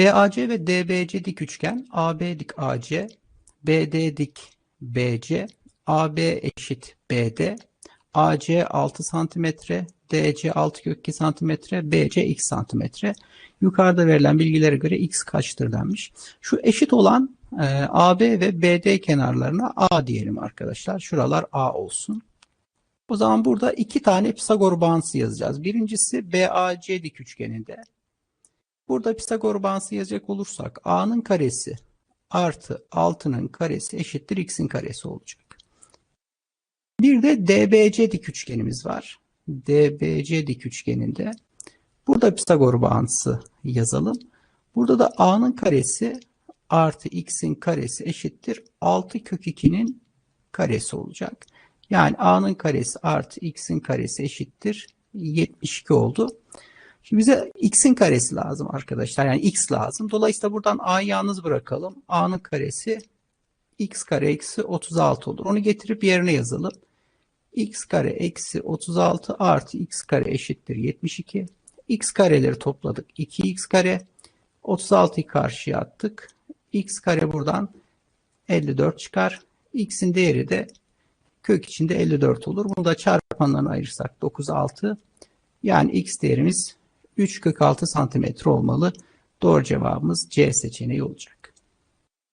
BAC ve DBC dik üçgen, AB dik AC, BD dik BC, AB eşit BD, AC 6 cm, DC 6 kök 2 cm, BC x cm. Yukarıda verilen bilgilere göre x kaçtır denmiş. Şu eşit olan e, AB ve BD kenarlarına A diyelim arkadaşlar. Şuralar A olsun. O zaman burada iki tane Pisagor bağıntısı yazacağız. Birincisi BAC dik üçgeninde. Burada Pisagor bağıntısı yazacak olursak A'nın karesi artı 6'nın karesi eşittir x'in karesi olacak. Bir de DBC dik üçgenimiz var. DBC dik üçgeninde burada Pisagor bağıntısı yazalım. Burada da A'nın karesi artı x'in karesi eşittir 6 kök 2'nin karesi olacak. Yani A'nın karesi artı x'in karesi eşittir 72 oldu. Şimdi bize x'in karesi lazım arkadaşlar. Yani x lazım. Dolayısıyla buradan a'yı yalnız bırakalım. a'nın karesi x kare eksi 36 olur. Onu getirip yerine yazalım. x kare eksi 36 artı x kare eşittir 72. x kareleri topladık. 2x kare. 36'yı karşıya attık. x kare buradan 54 çıkar. x'in değeri de kök içinde 54 olur. Bunu da çarpanlarına ayırırsak 9, 6. Yani x değerimiz 3 kök 6 santimetre olmalı. Doğru cevabımız C seçeneği olacak.